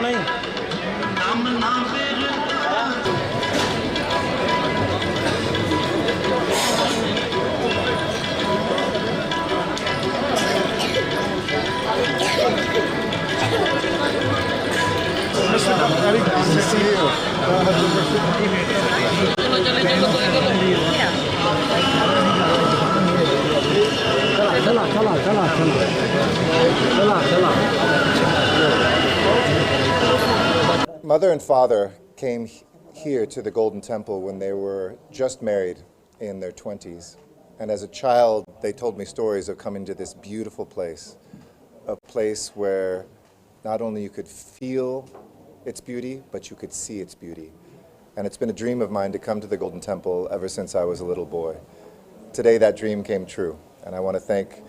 这是哪里？这是西湖。杭州西湖。一路一路一路一路一路。出来出来出来出来出来。出来出来。Mother and father came here to the Golden Temple when they were just married in their 20s. And as a child, they told me stories of coming to this beautiful place, a place where not only you could feel its beauty, but you could see its beauty. And it's been a dream of mine to come to the Golden Temple ever since I was a little boy. Today, that dream came true. And I want to thank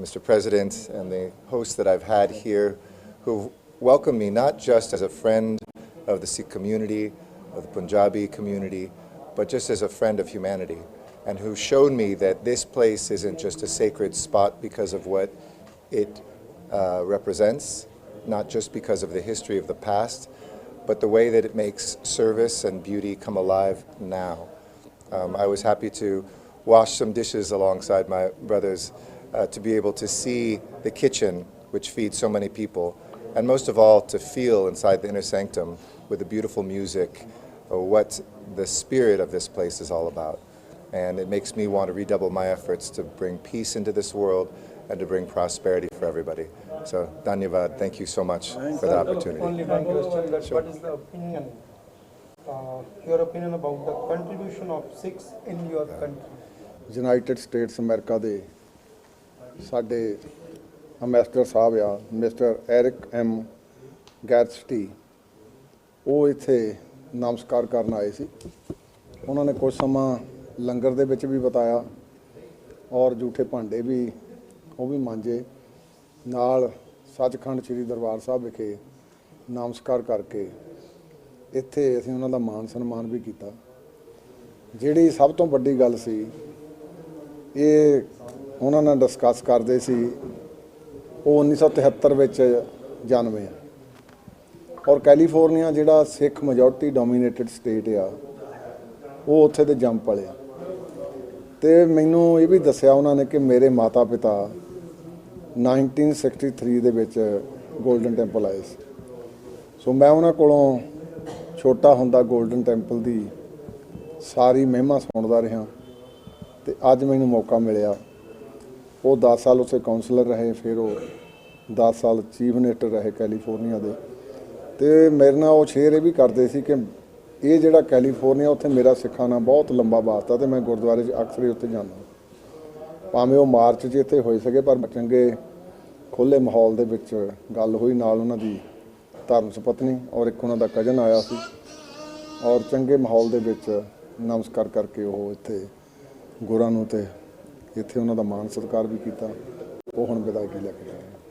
Mr. President and the hosts that I've had here who've welcomed me not just as a friend of the Sikh community, of the Punjabi community, but just as a friend of humanity, and who showed me that this place isn't just a sacred spot because of what it uh, represents, not just because of the history of the past, but the way that it makes service and beauty come alive now. Um, I was happy to wash some dishes alongside my brothers, uh, to be able to see the kitchen, which feeds so many people, and most of all, to feel inside the inner sanctum with the beautiful music uh, what the spirit of this place is all about. And it makes me want to redouble my efforts to bring peace into this world and to bring prosperity for everybody. So, Dhanyavad, thank you so much for the opportunity. Only one question, that what is the opinion, uh, your opinion about the contribution of Sikhs in your country? United States America ਦੇ ਸਾਡੇ ambassador ਸਾਹਿਬ ਆ mister Eric M ਗੈਟਸਟੀ ਉਹ ਇੱਥੇ ਨਮਸਕਾਰ ਕਰਨ ਆਏ ਸੀ। ਉਹਨਾਂ ਨੇ ਕੁਝ ਸਮਾਂ ਲੰਗਰ ਦੇ ਵਿੱਚ ਵੀ ਬਿਤਾਇਆ ਔਰ ਝੂਠੇ ਭਾਂਡੇ ਵੀ, ਉਹ ਵੀ ਮਾਂਜੇ। ਨਾਲ ਸੱਚਖੰਡ ਸ੍ਰੀ ਦਰਬਾਰ ਸਾਹਿਬ ਵਿਖੇ ਨਮਸਕਾਰ ਕਰਕੇ ਇੱਥੇ ਅਸੀਂ ਉਹਨਾਂ ਦਾ ਮਾਨ ਸਨਮਾਨ ਵੀ ਕੀਤਾ। ਜਿਹੜੀ ਸਭ ਤੋਂ ਵੱਡੀ ਗੱਲ ਸੀ, ਇਹ ਉਹਨਾਂ ਨਾਲ ਡਿਸਕਸ ਕਰਦੇ ਸੀ, ਉਹ 1973 ਵਿੱਚ ਜਨਮੇ ਆ। ਔਰ ਕੈਲੀਫੋਰਨੀਆ ਜਿਹੜਾ ਸਿੱਖ ਮੈਜੋਰਟੀ ਡੋਮੀਨੇਟਡ ਸਟੇਟ ਆ, ਉਹ ਉੱਥੇ ਦੇ ਜੰਮ ਪਲੇ ਆ। ਤੇ ਮੈਨੂੰ ਇਹ ਵੀ ਦੱਸਿਆ ਉਹਨਾਂ ਨੇ ਕਿ ਮੇਰੇ ਮਾਤਾ ਪਿਤਾ 1963 ਦੇ ਵਿੱਚ 골ਡਨ ਟੈਂਪਲ ਆਏ ਸੀ। ਸੋ ਮੈਂ ਉਹਨਾਂ ਕੋਲੋਂ ਛੋਟਾ ਹੁੰਦਾ 골ਡਨ ਟੈਂਪਲ ਦੀ ਸਾਰੀ ਮਹਿਮਾ ਸੁਣਦਾ ਰਿਹਾ ਤੇ ਅੱਜ ਮੈਨੂੰ ਮੌਕਾ ਮਿਲਿਆ। ਉਹ 10 ਸਾਲ ਉੱਥੇ ਕਾਉਂਸਲਰ ਰਹੇ, ਫਿਰ ਉਹ 10 ਸਾਲ ਚੀਫ ਮਿਨਿਸਟਰ ਰਹੇ ਕੈਲੀਫੋਰਨੀਆ ਦੇ। ਤੇ ਮੇਰੇ ਨਾਲ ਉਹ ਸ਼ੇਅਰ ਇਹ ਵੀ ਕਰਦੇ ਸੀ ਕਿ ਇਹ ਜਿਹੜਾ ਕੈਲੀਫੋਰਨੀਆ, ਉੱਥੇ ਮੇਰਾ ਸਿੱਖਾਂ ਨਾਲ ਬਹੁਤ ਲੰਬਾ ਵਾਸਤਾ ਤੇ ਮੈਂ ਗੁਰਦੁਆਰੇ 'ਚ ਅਕਸਰ ਹੀ ਉੱਥੇ ਜਾਂਦਾ ਭਾਵੇਂ ਉਹ ਮਾਰਚ 'ਚ ਇੱਥੇ ਹੋਏ ਸਕੇ ਪਰ ਚੰਗੇ ਖੁੱਲੇ ਮਾਹੌਲ ਦੇ ਵਿੱਚ ਗੱਲ ਹੋਈ ਨਾਲ ਉਹਨਾਂ ਦੀ ਧਰਮ ਸੁਪਤਨੀ ਔਰ ਇੱਕ ਉਹਨਾਂ ਦਾ ਕਜ਼ਨ ਆਇਆ ਸੀ ਔਰ ਚੰਗੇ ਮਾਹੌਲ ਦੇ ਵਿੱਚ ਨਮਸਕਾਰ ਕਰਕੇ ਉਹ ਇੱਥੇ ਗੁਰਾਂ ਨੂੰ ਤੇ ਇੱਥੇ ਉਹਨਾਂ ਦਾ ਮਾਨ ਸਤਿਕਾਰ ਵੀ ਕੀਤਾ ਉਹ ਹੁਣ ਵਿਦਾਇਗੀ ਲੈ ਕੇ ਜਾ ਰਹੇ।